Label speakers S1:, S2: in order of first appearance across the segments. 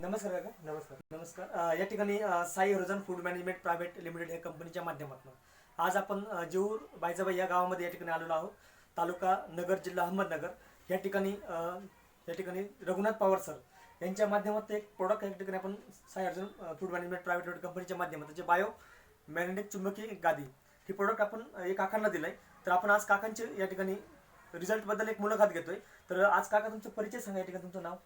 S1: नमस्कार काका.
S2: नमस्कार.
S1: नमस्कार. अ, या ठिकाणी अ, Sai Horizon food management private limited या कंपनीच्या माध्यमातून. आज आपण अ, जेऊर बायजाबाई या गावामध्ये या ठिकाणी आलेलो आहोत. तालुका नगर जिल्हा अहमदनगर. या ठिकाणी अ, या ठिकाणी रघुनाथ पवार सर यांच्या माध्यमातून एक प्रोडक्ट या ठिकाणी आपण Sai Arjun food management private limited कंपनीच्या माध्यमातून जे बायो मॅग्नेटिक चुंबकी गादी ही प्रोडक्ट आपण अ, एक काकांना दिलंय. तर आपण आज काकांचे या ठिकाणी रिझल्टबद्दल एक मुलाखत घेतोय. तर आज काका तुमचं परिचय सांगा. या ठिकाणी तुमचं नाव?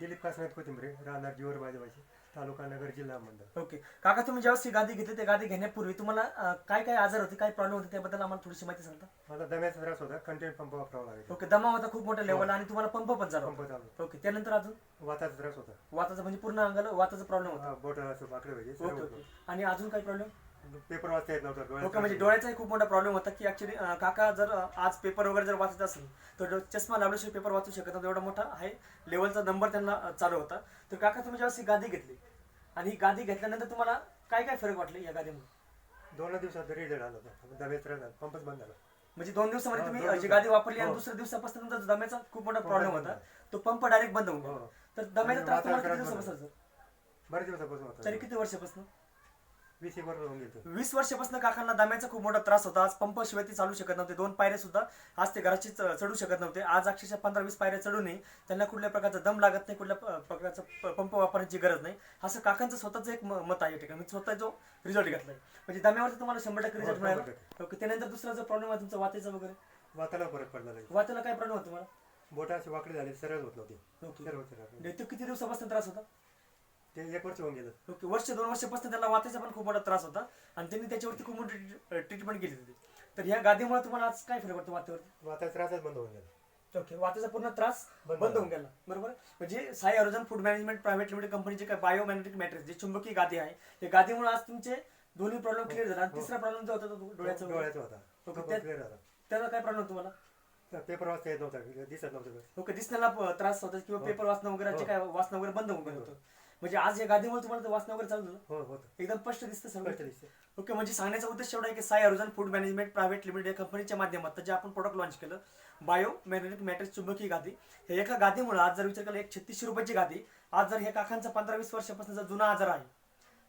S2: दिलीप कासनाथ कोथिंबरे राहणार जीवर बाजूबाजी तालुका नगर जिल्हा अहमदनगर
S1: ओके. काका तुम्ही ज्यावेळेस ही गादी घेतली त्या गादी घेण्यापूर्वी तुम्हाला अं, काय काय आजार होते काय प्रॉब्लेम होते त्याबद्दल आम्हाला थोडीशी माहिती सांगता?
S2: मला दम्याचा त्रास होता कंटेंट पंप वापरावा लागायचा.
S1: ओके दमा होता खूप मोठ्या लेवल आणि तुम्हाला पंप पण झाला
S2: पंप चालू
S1: ओके त्यानंतर अजून?
S2: वाताचा त्रास होता.
S1: वाताचा म्हणजे पूर्ण अंगाला वाताचा प्रॉब्लेम होता.
S2: हा, बोट असं
S1: ओके
S2: सर्व
S1: ओके. आणि अजून काय प्रॉब्लेम.
S2: पेपर वाचता येत नव्हता
S1: ओके म्हणजे
S2: त्रास
S1: डोळ्याचाही खूप मोठा प्रॉब्लेम होता की ऍक्च्युली काका जर आज पेपर वगैरे जर वाचत असेल तर चष्मा लावल्याशिवाय पेपर वाचू शकत नव्हता. एवढा मोठा हाय लेवलचा नंबर त्यांना चालू होता. तर काका तुम्ही ज्यावेळेस ही गादी घेतली आणि ही गादी घेतल्यानंतर तुम्हाला काय काय फरक वाटले या
S2: होता. दोन दिवसात रिझल्ट आला होता. झाला पंपच बंद झाला.
S1: म्हणजे दोन दिवसामध्ये
S2: हा,
S1: तुम्ही जी. गादी वापरली आणि
S2: हो.
S1: दुसऱ्या दिवसापासून तुमचा दम्याचा खूप मोठा प्रॉब्लेम होता. तो पंप डायरेक्ट बंद होऊन
S2: हो.
S1: तर दम्याचा त्रास तुम्हाला किती दिवसापासून
S2: बरेच दिवसापासून
S1: तरी किती वर्षापासून?
S2: वीस एक वर्ष होऊन गेलो.
S1: वीस वर्षापासून काकांना दम्याचा खूप मोठा त्रास होता. आज पंप शिवाय ते चालू शकत नव्हते. दोन पायऱ्या सुद्धा आज ते घराची चढू शकत नव्हते. आज अक्षरशः पंधरा वीस पायऱ्या चढूनही त्यांना कुठल्या प्रकारचा दम लागत नाही कुठल्या प्रकारचा पंप वापरण्याची गरज नाही. असं काकांचं स्वतःचं एक मत आहे ठिकाणी. मी स्वतः जो रिझल्ट घेतलाय. म्हणजे दम्यावरती तुम्हाला शंभर टक्के रिझल्ट
S2: हो,
S1: मिळाला. त्यानंतर दुसरा जो प्रॉब्लेम आहे तुमचा वातेचा वगैरे?
S2: वाताला फरक पडला
S1: वातेला काय प्रॉब्लेम होता तुम्हाला?
S2: बोट अशी वाकडी झाली सरळ होत नव्हती.
S1: किती दिवसापासून त्रास होता?
S2: ते एक वर्ष होऊन गेलं
S1: ओके वर्ष दोन वर्षापासून त्याला वाताचा पण खूप मोठा त्रास होता. आणि त्यांनी त्याच्यावरती खूप मोठी ट्रीटमेंट केली होती. तर ह्या गादीमुळे तुम्हाला आज काय फरक पडतो वातावरती
S2: वाताचा त्रासच बंद होऊन गेला.
S1: ओके वाताचा पूर्ण त्रास
S2: बंद.
S1: होऊन गेला. बरोबर? म्हणजे Sai अरोजन food management private limited कंपनीचे काय बायोमॅग्नेटिक मॅट्रिक्स जे चुंबकीय गादी आहे त्या गादीमुळे आज तुमचे दोन्ही प्रॉब्लेम क्लिअर झाला. आणि
S2: हो.
S1: तिसरा प्रॉब्लेम जो होता तो डोळ्याचा.
S2: डोळ्याचा होता.
S1: ओके,
S2: तो
S1: त्या-
S2: clear झाला.
S1: त्याला काय प्रॉब्लेम तुम्हाला?
S2: पेपर वाचता येत नव्हता दिसत नव्हतं.
S1: ओके दिसण्याला प- त्रास होता किंवा
S2: हो.
S1: पेपर वाचणं वगैरे जे
S2: हो.
S1: काय वाचणं वगैरे बंद होऊन गेलं होतं. म्हणजे आज या गादीमुळे तुम्हाला ते वाचणं वगैरे चालू झालं?
S2: हो होतं.
S1: एकदम स्पष्ट दिसतं सगळं?
S2: स्पष्ट दिसते.
S1: ओके म्हणजे सांगण्याचा उद्देश एवढा आहे की Sai अरुजन food management private limited या कंपनीच्या माध्यमातून जे आपण प्रोडक्ट लॉन्च केलं बायो मॅग्नेटिक मॅट्रिक्स चुंबकीय गादी हे एका गादीमुळे आज जर विचार केला एक छत्तीसशे रुपयाची गादी आज जर हे काकांचा पंधरा वीस वर्षापासून जर जुना आजार आहे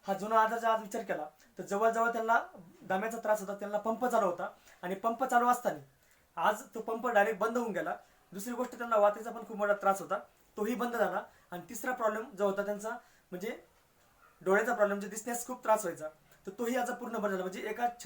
S1: हा जुना आजार जर आज विचार केला तर जवळजवळ त्यांना दम्याचा त्रास होता त्यांना पंप चालू होता आणि पंप चालू असताना आज तो पंप डायरेक्ट बंद होऊन गेला. दुसरी गोष्ट त्यांना वातेचा पण खूप मोठा त्रास होता. तोही बंद झाला. आणि तिसरा प्रॉब्लेम जो होता त्यांचा म्हणजे डोळ्याचा प्रॉब्लेम जे दिसण्यास खूप त्रास व्हायचा तर तोही आता पूर्ण बंद झाला. म्हणजे एका